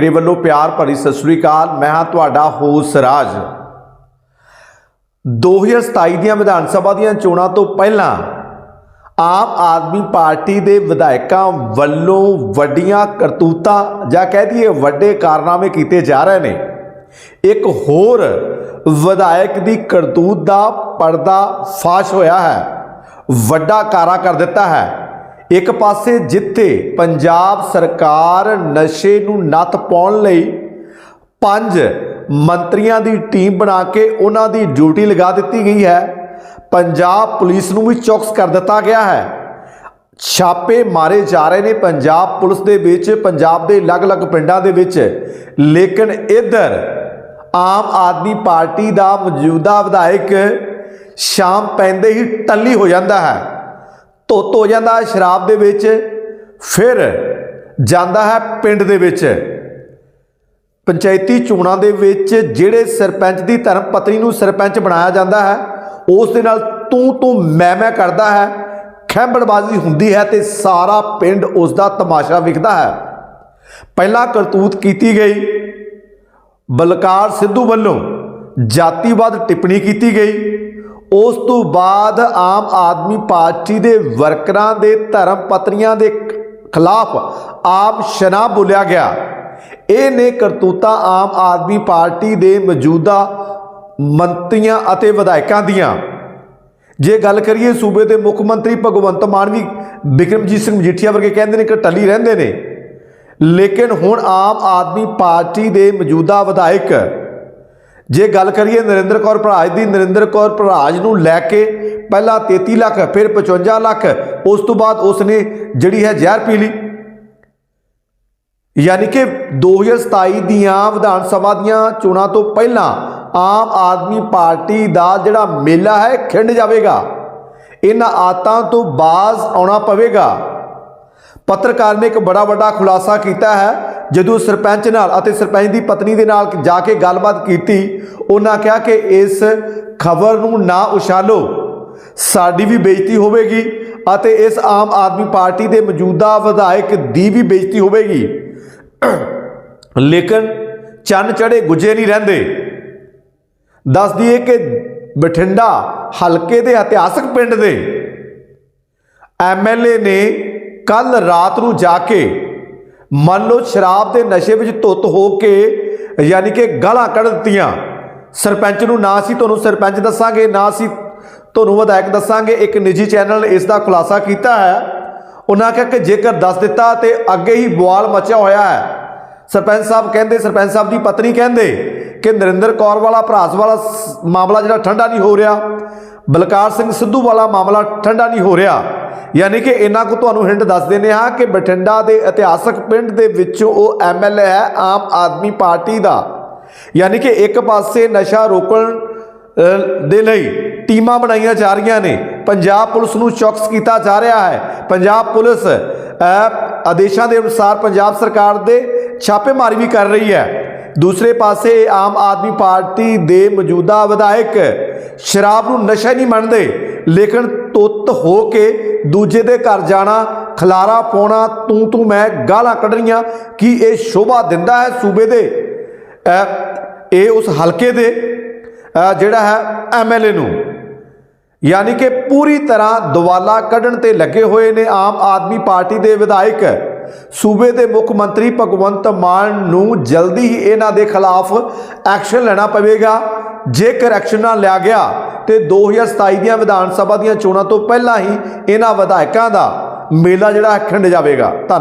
ਮੇਰੇ ਵੱਲੋਂ ਪਿਆਰ ਭਰੀ ਸਤਿ ਸ੍ਰੀ ਅਕਾਲ। ਮੈਂ ਹਾਂ ਤੁਹਾਡਾ ਹੋਸ ਰਾਜ। 2027 ਦੀਆਂ ਵਿਧਾਨ ਸਭਾ ਦੀਆਂ ਚੋਣਾਂ ਤੋਂ ਪਹਿਲਾਂ ਆਮ ਆਦਮੀ ਪਾਰਟੀ ਦੇ ਵਿਧਾਇਕਾਂ ਵੱਲੋਂ ਵੱਡੀਆਂ ਕਰਤੂਤਾਂ ਜਾਂ ਕਹਿ ਦਈਏ ਵੱਡੇ ਕਾਰਨਾਮੇ ਕੀਤੇ ਜਾ ਰਹੇ ਨੇ। ਇੱਕ ਹੋਰ ਵਿਧਾਇਕ ਦੀ ਕਰਤੂਤ ਦਾ ਪਰਦਾ ਫਾਸ਼ ਹੋਇਆ ਹੈ। ਵੱਡਾ ਕਾਰਾ ਕਰ ਦਿੱਤਾ ਹੈ। ਇੱਕ ਪਾਸੇ ਜਿੱਥੇ ਪੰਜਾਬ ਸਰਕਾਰ ਨਸ਼ੇ ਨੂੰ ਨੱਥ ਪਾਉਣ ਲਈ ਪੰਜ ਮੰਤਰੀਆਂ ਦੀ ਟੀਮ ਬਣਾ ਕੇ ਉਹਨਾਂ ਦੀ ਡਿਊਟੀ ਲਗਾ ਦਿੱਤੀ ਗਈ ਹੈ, ਪੰਜਾਬ ਪੁਲਿਸ ਨੂੰ ਵੀ ਚੌਕਸ ਕਰ ਦਿੱਤਾ ਗਿਆ ਹੈ। ਛਾਪੇ ਮਾਰੇ ਜਾ ਰਹੇ ਨੇ ਪੰਜਾਬ ਪੁਲਿਸ ਦੇ ਵਿੱਚ, ਪੰਜਾਬ ਦੇ ਅਲੱਗ-ਅਲੱਗ ਪਿੰਡਾਂ ਦੇ ਵਿੱਚ। ਲੇਕਿਨ ਇੱਧਰ ਆਮ ਆਦਮੀ ਪਾਰਟੀ ਦਾ ਮੌਜੂਦਾ ਵਿਧਾਇਕ ਸ਼ਾਮ ਪੈਂਦੇ ਹੀ ਟੱਲੀ ਹੋ ਜਾਂਦਾ ਹੈ। ਧੁੱਤ ਹੋ ਜਾਂਦਾ ਹੈ ਸ਼ਰਾਬ ਦੇ ਵਿੱਚ, ਫਿਰ ਜਾਂਦਾ ਹੈ ਪਿੰਡ ਦੇ ਵਿੱਚ। ਪੰਚਾਇਤੀ ਚੋਣਾਂ ਦੇ ਵਿੱਚ ਜਿਹੜੇ ਸਰਪੰਚ ਦੀ ਧਰਮ ਪਤਨੀ ਨੂੰ ਸਰਪੰਚ ਬਣਾਇਆ ਜਾਂਦਾ ਹੈ, ਉਸ ਦੇ ਨਾਲ ਤੂੰ ਤੂੰ ਮੈਂ ਮੈਂ ਕਰਦਾ ਹੈ ਖੈਂਬੜਬਾਜ਼ੀ ਹੁੰਦੀ ਹੈ ਤੇ ਸਾਰਾ ਪਿੰਡ ਉਸ ਦਾ ਤਮਾਸ਼ਾ ਵਿਖਦਾ ਹੈ। ਪਹਿਲਾਂ ਕਰਤੂਤ ਕੀਤੀ ਗਈ। ਬਲਕਾਰ ਸਿੱਧੂ ਵੱਲੋਂ ਜਾਤੀਵਾਦ ਟਿੱਪਣੀ ਕੀਤੀ ਗਈ। ਉਸ ਤੋਂ ਬਾਅਦ ਆਮ ਆਦਮੀ ਪਾਰਟੀ ਦੇ ਵਰਕਰਾਂ ਦੇ ਧਰਮ ਪਤਨੀਆਂ ਦੇ ਖਿਲਾਫ ਆਪ ਸ਼ਨਾ ਬੋਲਿਆ ਗਿਆ। ਇਹ ਨੇ ਕਰਤੂਤਾ ਆਮ ਆਦਮੀ ਪਾਰਟੀ ਦੇ ਮੌਜੂਦਾ ਮੰਤਰੀਆਂ ਅਤੇ ਵਿਧਾਇਕਾਂ ਦੀਆਂ। ਜੇ ਗੱਲ ਕਰੀਏ ਸੂਬੇ ਦੇ ਮੁੱਖ ਮੰਤਰੀ ਭਗਵੰਤ ਮਾਨ ਵੀ ਬਿਕਰਮਜੀਤ ਸਿੰਘ ਮਜੀਠੀਆ ਵਰਗੇ ਕਹਿੰਦੇ ਨੇ ਕਿ ਟੱਲੀ ਰਹਿੰਦੇ ਨੇ। ਲੇਕਿਨ ਹੁਣ ਆਮ ਆਦਮੀ ਪਾਰਟੀ ਦੇ ਮੌਜੂਦਾ ਵਿਧਾਇਕ ਜੇ ਗੱਲ ਕਰੀਏ ਨਰਿੰਦਰ ਕੌਰ ਭਰਾਜ ਦੀ, ਨਰਿੰਦਰ ਕੌਰ ਭਰਾਜ ਨੂੰ ਲੈ ਕੇ ਪਹਿਲਾਂ 33 ਲੱਖ, ਫਿਰ 55 ਲੱਖ, ਉਸ ਤੋਂ ਬਾਅਦ ਉਸ ਨੇ ਜਿਹੜੀ ਹੈ ਜ਼ਹਿਰ ਪੀ ਲਈ। ਯਾਨੀ ਕਿ 2027 ਦੀਆਂ ਵਿਧਾਨ ਸਭਾ ਦੀਆਂ ਚੋਣਾਂ ਤੋਂ ਪਹਿਲਾਂ ਆਮ ਆਦਮੀ ਪਾਰਟੀ ਦਾ ਜਿਹੜਾ ਮੇਲਾ ਹੈ ਖਿੰਡ ਜਾਵੇਗਾ। ਇਹਨਾਂ ਆਤਾਂ ਤੋਂ ਬਾਜ਼ ਆਉਣਾ ਪਵੇਗਾ। ਪੱਤਰਕਾਰ ਨੇ ਇੱਕ ਬੜਾ ਵੱਡਾ ਖੁਲਾਸਾ ਕੀਤਾ ਹੈ ਜਦੋਂ ਸਰਪੰਚ ਨਾਲ ਅਤੇ ਸਰਪੰਚ ਦੀ ਪਤਨੀ ਦੇ ਨਾਲ ਜਾ ਕੇ ਗੱਲਬਾਤ ਕੀਤੀ, ਉਹਨਾਂ ਕਿਹਾ ਕਿ ਇਸ ਖਬਰ ਨੂੰ ਨਾ ਉਛਾਲੋ। ਸਾਡੀ ਵੀ ਬੇਇੱਜ਼ਤੀ ਹੋਵੇਗੀ ਅਤੇ ਇਸ ਆਮ ਆਦਮੀ ਪਾਰਟੀ ਦੇ ਮੌਜੂਦਾ ਵਿਧਾਇਕ ਦੀ ਵੀ ਬੇਇੱਜ਼ਤੀ ਹੋਵੇਗੀ। ਲੇਕਿਨ ਚੰਨ ਚੜੇ ਗੁੱਜੇ ਨਹੀਂ ਰਹਿੰਦੇ। ਦੱਸ ਦਈਏ ਕਿ ਬਠਿੰਡਾ ਹਲਕੇ ਦੇ ਇਤਿਹਾਸਕ ਪਿੰਡ ਦੇ ਐਮਐਲਏ ਨੇ ਕੱਲ ਰਾਤ ਨੂੰ ਜਾ ਕੇ ਮੰਨ ਲਓ ਸ਼ਰਾਬ ਦੇ ਨਸ਼ੇ ਵਿੱਚ ਧੁੱਤ ਹੋ ਕੇ, ਯਾਨੀ ਕਿ ਗਾਲਾਂ ਕੱਢ ਦਿੱਤੀਆਂ। ਸਰਪੰਚ ਨੂੰ ਨਾ ਸੀ ਤੁਹਾਨੂੰ ਸਰਪੰਚ ਦੱਸਾਂਗੇ, ਨਾ ਸੀ ਤੁਹਾਨੂੰ ਵਿਧਾਇਕ ਦੱਸਾਂਗੇ। ਇੱਕ ਨਿੱਜੀ ਚੈਨਲ ਨੇ ਇਸ ਦਾ ਖੁਲਾਸਾ ਕੀਤਾ ਹੈ। ਉਹਨਾਂ ਕਿਹਾ ਕਿ ਜੇਕਰ ਦੱਸ ਦਿੱਤਾ ਤੇ ਅੱਗੇ ਹੀ ਬਵਾਲ ਮਚਿਆ ਹੋਇਆ ਹੈ। ਸਰਪੰਚ ਸਾਹਿਬ ਕਹਿੰਦੇ, ਸਰਪੰਚ ਸਾਹਿਬ ਦੀ ਪਤਨੀ ਕਹਿੰਦੇ ਕਿ ਨਰਿੰਦਰ ਕੌਰ ਵਾਲਾ, ਭਰਾਸ ਵਾਲਾ ਸ- ਮਾਮਲਾ ਜਿਹੜਾ ਠੰਡਾ ਨਹੀਂ ਹੋ ਰਿਹਾ। ਬਲਕਾਰ ਸਿੰਘ ਸਿੱਧੂ ਵਾਲਾ ਮਾਮਲਾ ਠੰਡਾ ਨਹੀਂ ਹੋ ਰਿਹਾ। ਯਾਨੀ ਕਿ ਇਹਨਾਂ ਕੋ ਤੁਹਾਨੂੰ ਹਿੰਟ ਦੱਸ ਦਿੰਦੇ ਹਾਂ ਕਿ ਬਠਿੰਡਾ ਦੇ ਇਤਿਹਾਸਕ ਪਿੰਡ ਦੇ ਵਿੱਚੋਂ ਉਹ ਐਮਐਲਏ ਹੈ, ਆਮ ਆਦਮੀ ਪਾਰਟੀ ਦਾ। ਯਾਨੀ ਕਿ ਇੱਕ ਪਾਸੇ ਨਸ਼ਾ ਰੋਕਣ ਦੇ ਲਈ ਟੀਮਾਂ ਬਣਾਈਆਂ ਜਾ ਰਹੀਆਂ ਨੇ। ਪੰਜਾਬ ਪੁਲਿਸ ਨੂੰ ਚੌਕਸ ਕੀਤਾ ਜਾ ਰਿਹਾ ਹੈ। ਪੰਜਾਬ ਪੁਲਿਸ ਆਦੇਸ਼ਾਂ ਦੇ ਅਨੁਸਾਰ ਪੰਜਾਬ ਸਰਕਾਰ ਦੇ ਛਾਪੇਮਾਰੀ ਵੀ ਕਰ ਰਹੀ ਹੈ। ਦੂਸਰੇ ਪਾਸੇ ਆਮ ਆਦਮੀ ਪਾਰਟੀ ਦੇ ਮੌਜੂਦਾ ਵਿਧਾਇਕ ਸ਼ਰਾਬ ਨੂੰ ਨਸ਼ਾ ਨਹੀਂ ਮੰਨਦੇ, ਲੇਕਿਨ ਤੁੱਤ ਹੋ ਕੇ ਦੂਜੇ ਦੇ ਘਰ ਜਾਣਾ, ਖਲਾਰਾ ਪਾਉਣਾ, ਤੂੰ ਤੂੰ ਮੈਂ ਗਾਲਾਂ ਕੱਢਣੀਆਂ, ਕੀ ਇਹ ਸ਼ੋਭਾ ਦਿੰਦਾ ਹੈ ਸੂਬੇ ਦੇ? ਇਹ ਉਸ ਹਲਕੇ ਦੇ ਜਿਹੜਾ ਹੈ ਐਮਐਲਏ ਨੂੰ। ਯਾਨੀ ਕਿ ਪੂਰੀ ਤਰ੍ਹਾਂ ਦਵਾਲਾ ਕੱਢਣ ਤੇ ਲੱਗੇ ਹੋਏ ਨੇ ਆਮ ਆਦਮੀ ਪਾਰਟੀ ਦੇ ਵਿਧਾਇਕ। ਸੂਬੇ ਦੇ ਮੁੱਖ ਮੰਤਰੀ ਭਗਵੰਤ ਮਾਨ ਨੂੰ ਜਲਦੀ ਹੀ ਇਹਨਾਂ ਦੇ ਖਿਲਾਫ ਐਕਸ਼ਨ ਲੈਣਾ ਪਵੇਗਾ। ਜੇਕਰ ਐਕਸ਼ਨ ਨਾ ਲਿਆ ਗਿਆ ਤੇ 2027 ਦੀਆਂ ਵਿਧਾਨ ਸਭਾ ਦੀਆਂ ਚੋਣਾਂ ਤੋਂ ਪਹਿਲਾਂ ਹੀ ਇਹਨਾਂ ਵਿਧਾਇਕਾਂ ਦਾ ਮੇਲਾ ਜਿਹੜਾ ਹੈ ਖਿੰਡ ਜਾਵੇਗਾ। ਧੰਨਵਾਦ।